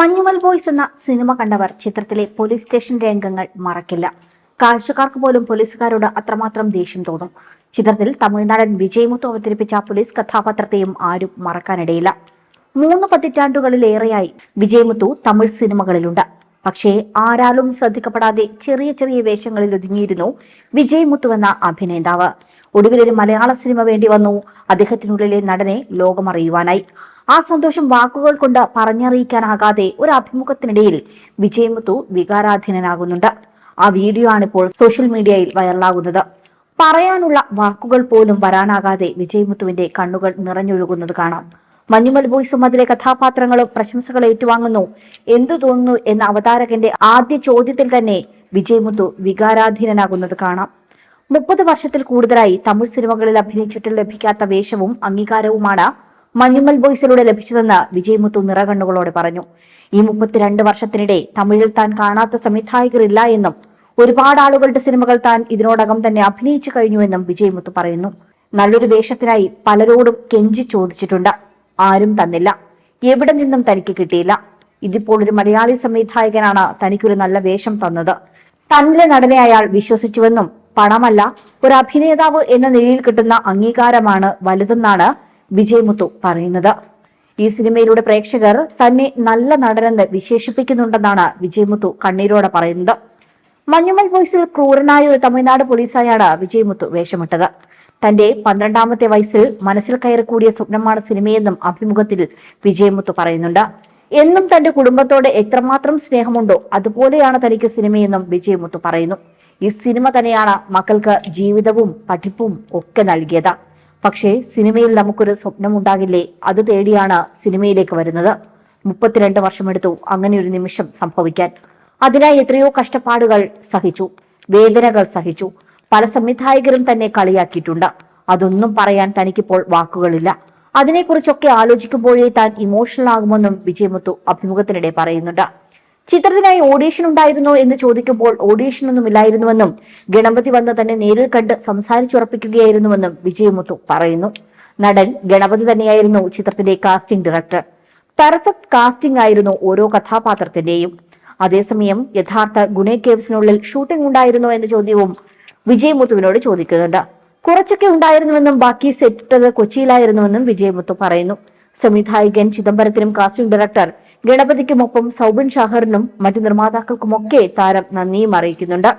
Manjummel boys എന്ന cinema കണ്ടവർ ചിത്രത്തിലെ പോലീസ് സ്റ്റേഷൻ രംഗങ്ങൾ മറക്കില്ല. കാഴ്ചക്കാർക്ക് പോലും പോലീസുകാരോട് അത്രമാത്രം ദേഷ്യം തോന്നും. ചിത്രത്തിൽ തമിഴ്നാടൻ വിജയമുത്തു അവതരിപ്പിച്ച പോലീസ് കഥാപാത്രത്തെയും ആരും മറക്കാനിടയില്ല. മൂന്ന് പതിറ്റാണ്ടുകളിലേറെയായി വിജയമുത്തു തമിഴ് സിനിമകളിലുണ്ട്. പക്ഷേ ആരാലും ശ്രദ്ധിക്കപ്പെടാതെ ചെറിയ ചെറിയ വേഷങ്ങളിൽ ഒതുങ്ങിയിരുന്നു വിജയ് മുത്തുവെന്ന അഭിനേതാവ്. ഒടുവിലൊരു മലയാള സിനിമ വേണ്ടി വന്നു. അദ്ദേഹത്തിനുള്ളിലെ നടനെ ലോകമറിയുവാനായി. ആ സന്തോഷം വാക്കുകൾ കൊണ്ട് പറഞ്ഞറിയിക്കാനാകാതെ ഒരു അഭിമുഖത്തിനിടയിൽ വിജയ് മുത്തു വികാരാധീനനാകുന്നുണ്ട്. ആ വീഡിയോ ആണ് ഇപ്പോൾ സോഷ്യൽ മീഡിയയിൽ വൈറലാകുന്നത്. പറയാനുള്ള വാക്കുകൾ പോലും വരാനാകാതെ വിജയ് മുത്തുവിന്റെ കണ്ണുകൾ നിറഞ്ഞൊഴുകുന്നത് കാണാം. മഞ്ഞുമൽ ബോയ്സും അതിലെ കഥാപാത്രങ്ങളും പ്രശംസകൾ ഏറ്റുവാങ്ങുന്നു. എന്തു തോന്നുന്നു എന്ന അവതാരകന്റെ ആദ്യ ചോദ്യത്തിൽ തന്നെ വിജയമുത്തു വികാരാധീനനാകുന്നത് കാണാം. മുപ്പത് വർഷത്തിൽ കൂടുതലായി തമിഴ് സിനിമകളിൽ അഭിനയിച്ചിട്ട് ലഭിക്കാത്ത വേഷവും അംഗീകാരവുമാണ് മഞ്ഞുമൽ ബോയ്സിലൂടെ ലഭിച്ചതെന്ന് വിജയമുത്തു നിറകണ്ണുകളോടെ പറഞ്ഞു. ഈ മുപ്പത്തിരണ്ട് വർഷത്തിനിടെ തമിഴിൽ താൻ കാണാത്ത സംവിധായകരില്ല എന്നും ഒരുപാട് ആളുകളുടെ സിനിമകൾ താൻ ഇതിനോടകം തന്നെ അഭിനയിച്ചു കഴിഞ്ഞുവെന്നും വിജയമുത്തു പറയുന്നു. നല്ലൊരു വേഷത്തിനായി പലരോടും കെഞ്ചി ചോദിച്ചിട്ടുണ്ട്. ആരും തന്നില്ല. എവിടെ നിന്നും തനിക്ക് കിട്ടിയില്ല. ഇതിപ്പോൾ ഒരു മലയാളി സംവിധായകനാണ് തനിക്കൊരു നല്ല വേഷം തന്നത്. തന്നിലെ നടനെ അയാൾ വിശ്വസിച്ചുവെന്നും പണമല്ല ഒരു അഭിനേതാവ് എന്ന നിലയിൽ കിട്ടുന്ന അംഗീകാരമാണ് വലുതെന്നാണ് വിജയമുത്തു പറയുന്നത്. ഈ സിനിമയിലൂടെ പ്രേക്ഷകർ തന്നെ നല്ല നടനെന്ന് വിശേഷിപ്പിക്കുന്നുണ്ടെന്നാണ് വിജയമുത്തു കണ്ണീരോടെ പറയുന്നത്. മഞ്ഞുമൽ ബോയ്സിൽ ക്രൂരനായ ഒരു തമിഴ്നാട് പോലീസായാണ് വിജയമുത്തു വേഷമിട്ടത്. തന്റെ പന്ത്രണ്ടാമത്തെ വയസ്സിൽ മനസ്സിൽ കയറിക്കൂടിയ സ്വപ്നമാണ് സിനിമയെന്നും അഭിമുഖത്തിൽ വിജയമുത്തു പറയുന്നുണ്ട്. എന്നും തന്റെ കുടുംബത്തോട് എത്രമാത്രം സ്നേഹമുണ്ടോ അതുപോലെയാണ് തനിക്ക് സിനിമയെന്നും വിജയമുത്തു പറയുന്നു. ഈ സിനിമ തന്നെയാണ് മക്കൾക്ക് ജീവിതവും പഠിപ്പും ഒക്കെ നൽകിയത്. പക്ഷേ സിനിമയിൽ നമുക്കൊരു സ്വപ്നമുണ്ടാകില്ലേ അത് തേടിയാണ് സിനിമയിലേക്ക് വരുന്നത്. മുപ്പത്തിരണ്ട് വർഷമെടുത്തു അങ്ങനെ ഒരു നിമിഷം സംഭവിക്കാൻ. അതിനായി എത്രയോ കഷ്ടപ്പാടുകൾ സഹിച്ചു. വേദനകൾ സഹിച്ചു. പല സംവിധായകരും തന്നെ കളിയാക്കിയിട്ടുണ്ട്. അതൊന്നും പറയാൻ തനിക്കിപ്പോൾ വാക്കുകളില്ല. അതിനെക്കുറിച്ചൊക്കെ ആലോചിക്കുമ്പോഴേ താൻ ഇമോഷണൽ ആകുമെന്നും വിജയമുത്തു അഭിമുഖത്തിനിടെ പറയുന്നുണ്ട്. ചിത്രത്തിനായി ഓഡീഷൻ ഉണ്ടായിരുന്നോ എന്ന് ചോദിക്കുമ്പോൾ ഓഡീഷൻ ഒന്നും ഇല്ലായിരുന്നുവെന്നും ഗണപതി വന്ന് തന്നെ നേരിൽ കണ്ട് സംസാരിച്ചുറപ്പിക്കുകയായിരുന്നുവെന്നും വിജയമുത്തു പറയുന്നു. നടൻ ഗണപതി തന്നെയായിരുന്നു ചിത്രത്തിന്റെ കാസ്റ്റിംഗ് ഡയറക്ടർ പെർഫെക്റ്റ് കാസ്റ്റിംഗ് ആയിരുന്നു ഓരോ കഥാപാത്രത്തിന്റെയും. അതേസമയം യഥാർത്ഥ ഗുണേ കേവ്സിനുള്ളിൽ ഷൂട്ടിംഗ് ഉണ്ടായിരുന്നോ എന്ന ചോദ്യവും വിജയമുത്തുവിനോട് ചോദിക്കുന്നുണ്ട്. കുറച്ചൊക്കെ ഉണ്ടായിരുന്നുവെന്നും ബാക്കി സെറ്റത് കൊച്ചിയിലായിരുന്നുവെന്നും വിജയമുത്തു പറയുന്നു. സംവിധായകൻ ചിദംബരത്തിനും കാസ്റ്റിംഗ് ഡയറക്ടർ ഗണപതിക്കുമൊപ്പം സൗബിൻ ഷാഹറിനും മറ്റു നിർമ്മാതാക്കൾക്കുമൊക്കെ താരം നന്ദിയും അറിയിക്കുന്നുണ്ട്.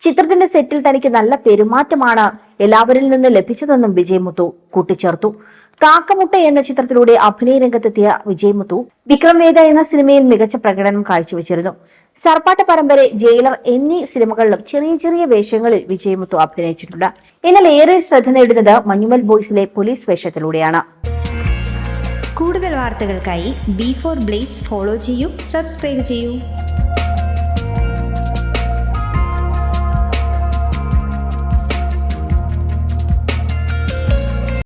ചിത്രത്തിന്റെ സെറ്റിൽ തനിക്ക് നല്ല പെരുമാറ്റമാണ് എല്ലാവരിൽ നിന്ന് ലഭിച്ചതെന്നും വിജയമുത്തു കൂട്ടിച്ചേർത്തു. കാക്കമുട്ട എന്ന ചിത്രത്തിലൂടെ അഭിനയ രംഗത്തെത്തിയ വിജയമുത്തു വിക്രം വേദ എന്ന സിനിമയിൽ മികച്ച പ്രകടനം കാഴ്ചവെച്ചിരുന്നു. സർപ്പാട്ട പരമ്പര ജയിലർ എന്നീ സിനിമകളിലും ചെറിയ ചെറിയ വേഷങ്ങളിൽ വിജയമുത്തു അഭിനയിച്ചിട്ടുണ്ട്. എന്നാൽ ഏറെ ശ്രദ്ധ നേടുന്നത് മഞ്ഞുമൽ ബോയ്സിലെ പോലീസ് വേഷത്തിലൂടെയാണ്. കൂടുതൽ വാർത്തകൾക്കായി ബി ഫോർ ബ്ലേസ് ഫോളോ ചെയ്യൂ സബ്സ്ക്രൈബ് ചെയ്യൂ.